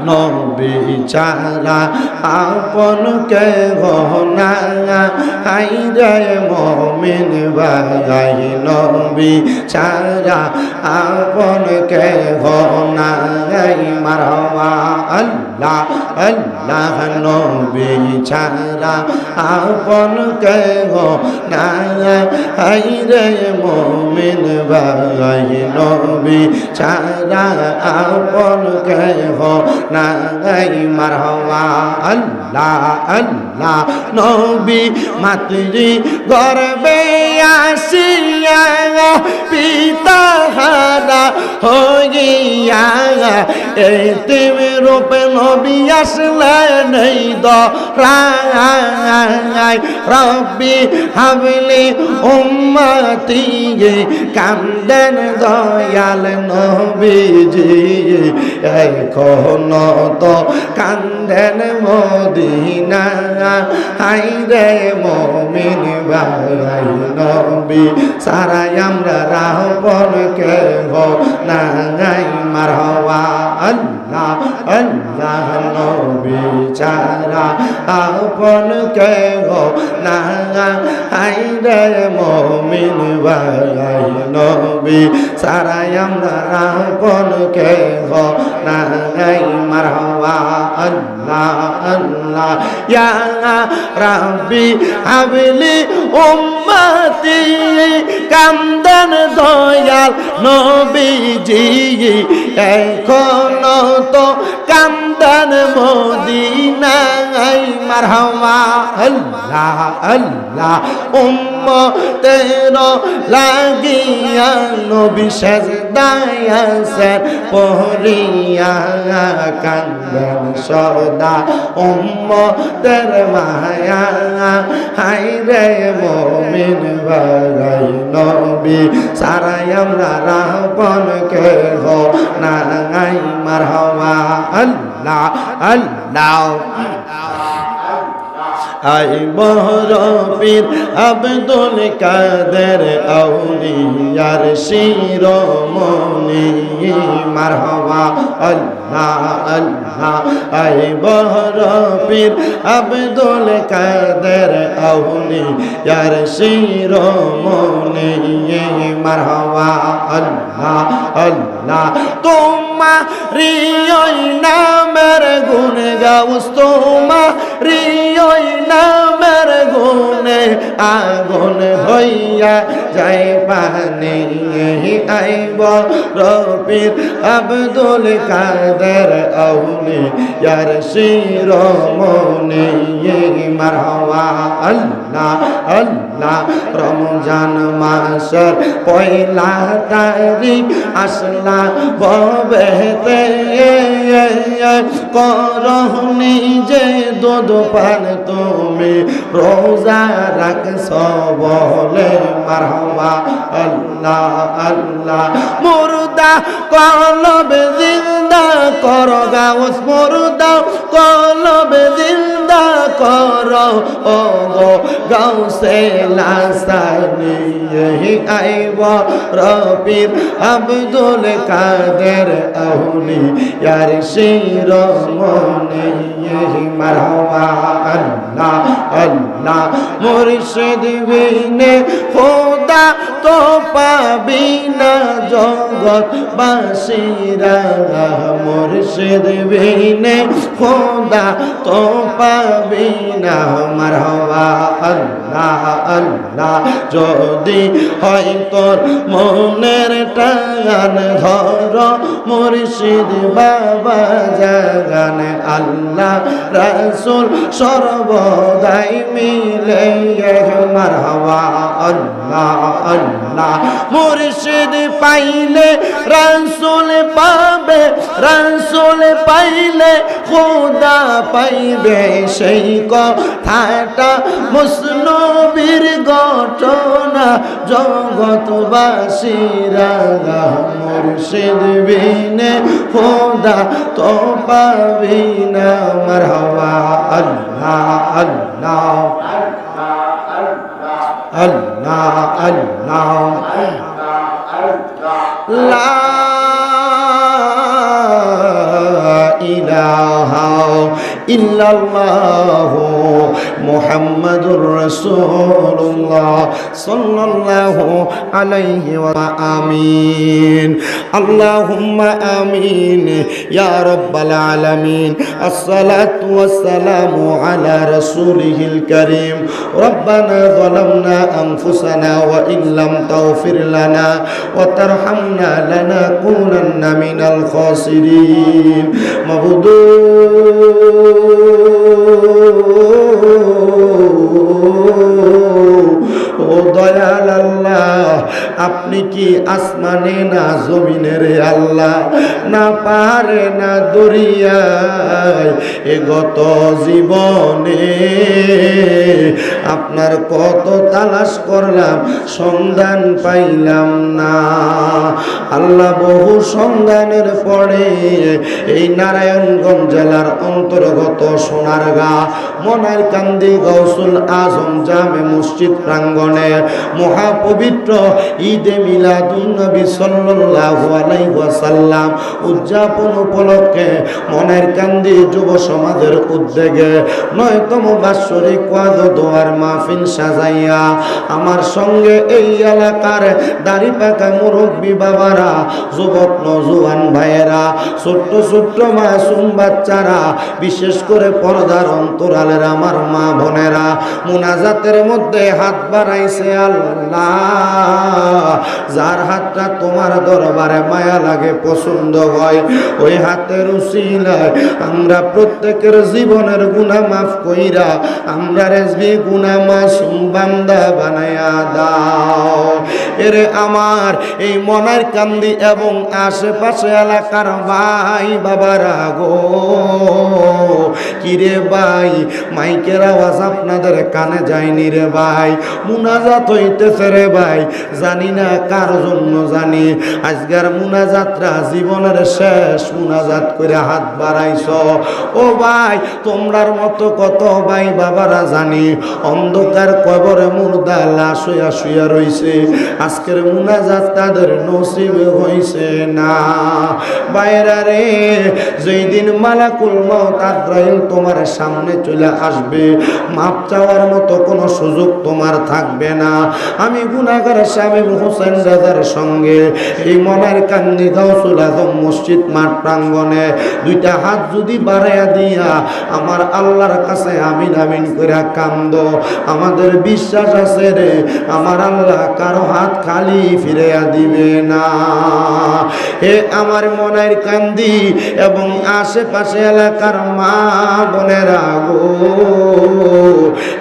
নবী চারা আপন কে গহনা আই রে মমিন বাগাই নবী চারা আপন কে গহনা আই মারওয়া আল্লাহ আল্লাহ, নবী চারা আপন কে গহনা আই রে মমিন বাগাই নবী চারা আপন কে নাই মারহওয়া আল্লাহ আল্লাহ, নবী মাতৃ গর্বে আসিয়া পিতা হারা হইয়া এতিম রূপে নবী আসলে নেই দরাই রব্বি হাবলি উম্মতি কান্দেন দয়াল নবীজি এখন মতো কান্দেন মদিনা। আই রে মমিন ভাই নবী সারাই আমরা রাহবন কেহ না মারহওয়া। আল্লাহ আল্লাহ নবী চারা আপন কে হো না হাই রে মমিন ভাই নবী সারাই আমরা রাহপন কে হো নাই মারহাবা আল্লাহ আল্লাহ। ইয়া রাব্বি হাবলি উম্মতি কান্দন দয়াল নবীজি, এখন মতো কান্দান মদিনা। মদিনায় মারহাবা আল্লাহ আল্লাহ উম্মতের লাগিয়া নবী সাজদায় আছেন পহরিয়া কান্দন সদা। উম্মতের মায়া হাই রে মমিন বাগাই নবী, সারাই আমরা রাহপন কে হো নাই মার হওয়া আল্লাহ আল্লাহ। আই বহরপীর আব্দুল কাদের আউলিয়ার শিরোমণি মারহাবা আল্লাহ। আল্লাহ আই বহরপীর আব্দুল কাদের আউলিয়ার শিরোমণি মারহাবা আল্লাহ আল্লাহ তোমারি ওই নামের গুণ গাউস, তোমারি ওই নামের গুণে আগুন হইয়া যাই পানি আইব রবির আব্দুল কাদের আউলি, ইয়ার শিরোমণি মারহাওয়া আল্লাহ আল্লাহ, রমজান মাসের পয়লা তারিখ আসলা ববেতে করহনি যে দুধ পান তুমি, রোজা রাখছ বলে মারহাবা আল্লাহ আল্লাহ, মুর্দা কলব জিন্দা কর গাউস মুর্দা কলবে জিন্দা কর ও গো গাউসে লাসানি আইব রবির আব্দুল কাদের আউলি ইয়ার শিরোমণি মারহাবা আল্লাহ আল্লাহ মুর্শিদ বিনে খোদা তো পাবি না জগৎ বাসিরা মুর্শিদ বিনে খোদা তো পাবি না মারহাবা, আল্লাহ আল্লাহ। যদি হয় তোর মনের টান, ধর মুর্শিদ বাবা জাগান। আল্লাহ, রাসুল সর্বদাই মিলে মারহাবা, আল্লাহ আল্লাহ। মুর্শিদ পাইলে রাসূল পাবে রাসূল পাইলে খোদা পাইবে সেই কথাটা। মুসনবীর ঘটনা জগৎবাসীরা মুর্শিদ বিনে খোদা তো পাবি না। মারহাবা আল্লাহ আল্লাহ আল্লাহ আল্লাহ। লা ইলাহা ইল্লাল্লাহ মুহাম্মাদুর রাসূলুল্লাহ সাল্লাল্লাহু আলাইহি ওয়া আমিন। আল্লাহুম্মা আমিন, ইয়া রাব্বাল আলামিন। আসসালাতু ওয়াস সালামু আলা রাসূলিহিল কারীম। রব্বানা যালামনা আনফুসানা ওয়া ইন লাম তাগফির লানা ওয়া তারহামনা লানাকুনান্না মিনাল খাসিরিন। মাবুদুর ও দয়াল আল্লাহ আপনি কি আসমানে না জমিনের আল্লাহ? না পাহাড়ে, না দরিয়ায় এ গত জীবনে আপনার কত তালাশ করলাম, সন্ধান পাইলাম না। আল্লাহ বহু সন্ধানের পরে এই নারায়ণগঞ্জ জেলার অন্তর্গত সোনারগা মনার কান্দি গৌসুল আজম জামে মসজিদ প্রাঙ্গণে মহাপবিত্র ঈদে মিলাদুন নবী সাল্লাল্লাহু আলাইহি ওয়াসাল্লাম উদযাপন উপলক্ষে মনের কান্দি যুব সমাজের উদ্যোগে নয়তম বাৎসরিক দোয়ার মাহফিল সাজাইয়া আমার সঙ্গে এই এলাকার দাড়ি পাকা মুরব্বী বাবারা, যুবক নজুয়ান ভাইয়েরা, ছোট্ট ছোট্ট মাসুম বাচ্চারা, বিশেষ করে পর্দার অন্তরালের আমার মা বোনেরা, মুনাজাতের মধ্যে হাত বাড়াইছে আল্লাহ। যার হাতটা তোমার দরবারে মায়া লাগে, পছন্দ হয়, ওই হাতের উসিলায় আমরা প্রত্যেকের জীবনের গুণা মাফ কইরা আমরা রেজবি গুণা মাসুম বান্দা বানায়া দাও। এরে আমার এই মনের কান্দি এবং আশেপাশে এলাকার ভাই বাবারা গো, কিরে ভাই, মাইকের আওয়াজ আপনাদের কানে যায়নি রে ভাই, মুনাজাত হইতেছে রে ভাই, জানি না কার জন্য জানি। আজকের মুনাজাতরা জীবনের শেষ মুনাজাত করে হাত বাড়াইছ। ও ভাই, তোমরার মতো কত ভাই বাবারা জানি। অন্ধকার কবরে মুর্দা লাশ হইয়া শুয়া রইছে। আজকের মুনাজাত তাদের নসিবে হইছে না। বাইরা রে, যেই দিন মালাকুল মত আদ্রাইল তোমার সামনে চলে আসবে, মাপ চাওয়ার মতো কোনো সুযোগ তোমার থাকবে না। আমি গুনাগার শামিম হোসেন রাজার সঙ্গে। এই মনের কান্দি গাউসুল আজম মসজিদ মাঠ প্রাঙ্গনে দুইটা হাত যদি বাড়াইয়া দিয়া, আমার আল্লাহর কাছে আমিন আমিন করে কান্দ। আমাদের বিশ্বাস আছে রে, আমার আল্লাহ কারও হাত খালি ফিরাইয়া দিবে না। হে আমার মনের কান্দি এবং আশেপাশে এলাকার মা বোনেরা গো।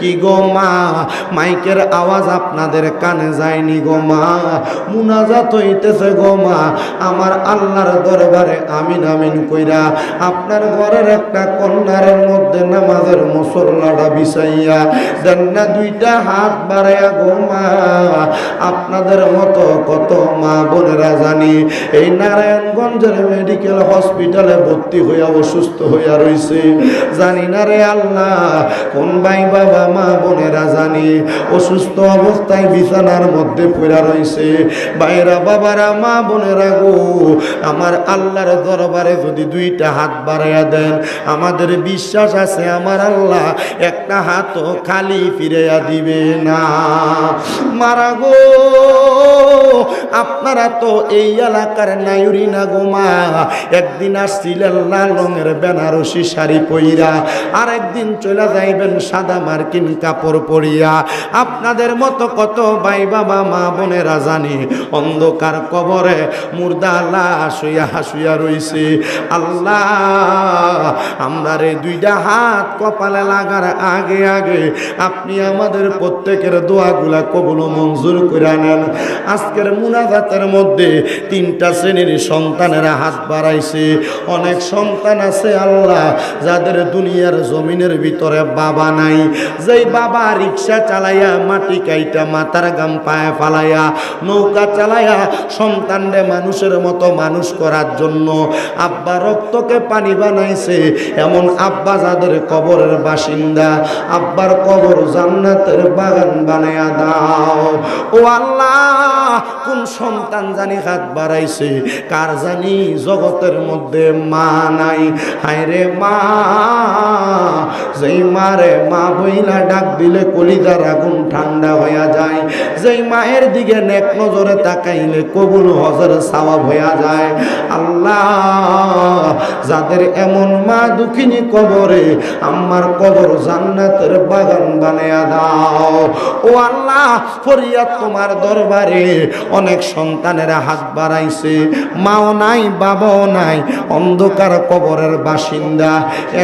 কি গো মা, মাইকের আওয়াজ আপনাদের কানে যায়নি গো মা। মুনাজাত হইতেছে গো মা, আমার আল্লাহর দরবারে আমিন আমিন কইরা আপনার ঘরের একটা কন্যার মধ্যে নামাজের মুসল্লাটা বিছাইয়া দেন না দুইটা হাত বাড়াইয়া গো মা, আপনাদের মতো কত মা বোনেরা জানি, এই নারায়ণগঞ্জের মেডিকেল হসপিটালে ভর্তি হইয়া অসুস্থ হইয়া রইছে। জানি না রে আল্লাহ, কোন ভাই বাবা, মা বোনেরা জানি, অসুস্থ অবস্থায় বিছানার মধ্যে পড়া রইছে। বাইরা বাবারা, মা বোনেরা গো, আমার আল্লাহর দরবারে যদি দুইটা হাত বাড়াইয়া দেন, আমাদের বিশ্বাস আছে, আমার আল্লাহ একটা হাতও খালি ফিরাইয়া দিবে না। মারা গো, আপনারা তো এই এলাকার না গোমা একদিন আসছিলেন লাল রঙের বেনারসি শাড়ি পইরা আর একদিন চলে যাইবেন সাদা মার্কিন কাপড় পরিয়া। আপনাদের মতো কত ভাই বাবা মা বোনেরা জানি, অন্ধকার কবরে মুর্দা লাশ হইয়া হাসুইয়া রইছে। আল্লাহ, আমরা রে দুইটা হাত কপালে লাগার আগে আগে আপনি আমাদের প্রত্যেকের দোয়াগুলা কবুল মঞ্জুর করে নেন। আজকের মুনাজাতের মধ্যে তিনটা শ্রেণির সন্তানেরা হাত বাড়াইছে। অনেক সন্তান আছে আল্লাহ, যাদের দুনিয়ার জমিনের ভিতরে বাবা নাই। যেই বাবা রিক্সা চালাইয়া মাটি কাইটা মাথার গাম পায়ে ফালাইয়া নৌকা চালাইয়া সন্তানরে মানুষের মতো মানুষ করার জন্য আব্বা রক্তকে পানি বানাইছে, এমন আব্বা যাদের কবরের বাসিন্দা, আব্বার কবর জান্নাতের বাগান বানায়া দাও। ও আল্লাহ, কোন সন্তান জানি হাত বাড়াইছে কার জানি জগতের মধ্যে মা নাই? হায়রে মা, যেই মারে মা বইলা ডাক দিলে কলিজার আগুন ঠান্ডা হইয়া যায়। যেই মায়ের দিকে নেক নজরে তাকাইলে কবুল হজর সাওয়াব হইয়া যায়। আল্লাহ, যাদের এমন মা দুঃখিনী কবরে আমার কবর জান্নাতের বাগান বানায়া দাও। ও আল্লাহ, ফরিয়াদ তোমার দরবারে অনেক সন্তানেরা হাত বাড়াইছে। মাও নাই, বাবাও নাই, অন্ধকার কবরের বাসিন্দা।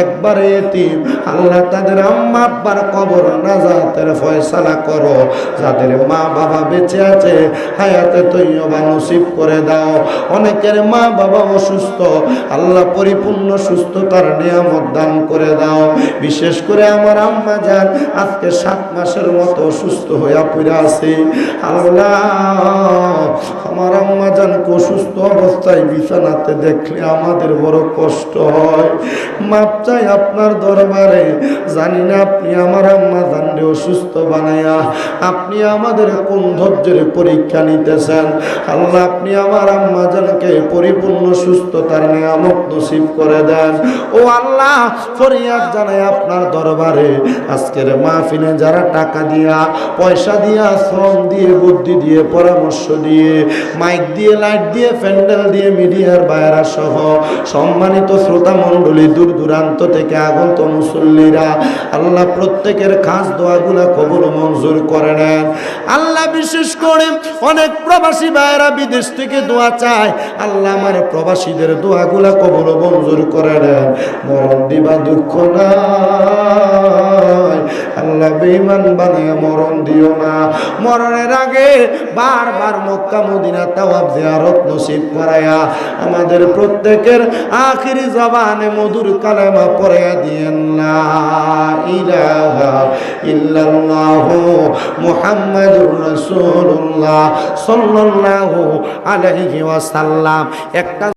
একবারে এতিম, আল্লাহ তাদের আম্মা আব্বার কবর নাজাতের ফয়সালা করো, যাদের মা বাবা বেঁচে আছে, হায়াতে তৈয়বা নসিব করে দাও। অনেকের মা বাবা অসুস্থ, আল্লাহ পরিপূর্ণ সুস্থতার নিয়ামত দান করে দাও। বিশেষ করে আমার আম্মা যান, আজকে সাত মাসের মতো অসুস্থ হইয়া পড়ে আছে। আল্লাহ, আমার আম্মা যান অসুস্থ? অবস্থায় বিছানাতে দেখলে আমাদের বড় কষ্ট হয়। মাপ চাই আপনার দরবারে। জানি না আপনি আমার আম্মা জানলে অসুস্থ বানাইয়া আপনি আমাদের কোন ধৈর্যের পরীক্ষা নিতেছেন? আল্লাহ আপনি আমার আম্মা জানকে পরিপূর্ণ সুস্থতার নিয়ামক নসিব করে দেন। ও আল্লাহ, ফরিয়াদ জানাই আপনার দরবারে। আজকের মাহফিলে যারা টাকা দিয়া, পয়সা দিয়া, শ্রম দিয়ে, বুদ্ধি দিয়ে, পরামর্শ দিয়ে, মাইক দিয়ে, লাইট দিয়ে প্যান্ডেল দিয়ে মিডিয়ার বাইরা সহ সম্মানিত শ্রোতা মণ্ডলী দূর দূরান্ত থেকে আগত মুসল্লিরা, আল্লাহ প্রত্যেকের খাস দোয়াগুলা কবুল মঞ্জুর করে নেন। আল্লাহ বিশেষ করে অনেক প্রবাসী ভাইয়েরা বিদেশ থেকে দোয়া চায়। আল্লাহ আমার প্রবাসীদের দোয়াগুলা কবুল মঞ্জুর করে নেন। মরণ দিবা দুঃখ নাই আল্লাহ বেঈমান বানিয়ে মরণ দিও না। মরণের আগে বারবার মক্কা, মদিনা তাওয়াব জিয়ারত নসিব করায়া আমাদের প্রত্যেকের আখিরি জবানে মধুর কালেমা পড়ে দিয়েন না ইলাহা ইল্লাল্লাহু মুহাম্মাদুর রাসূলুল্লাহ সাল্লাল্লাহু আলাইহি ওয়াসাল্লাম। একটা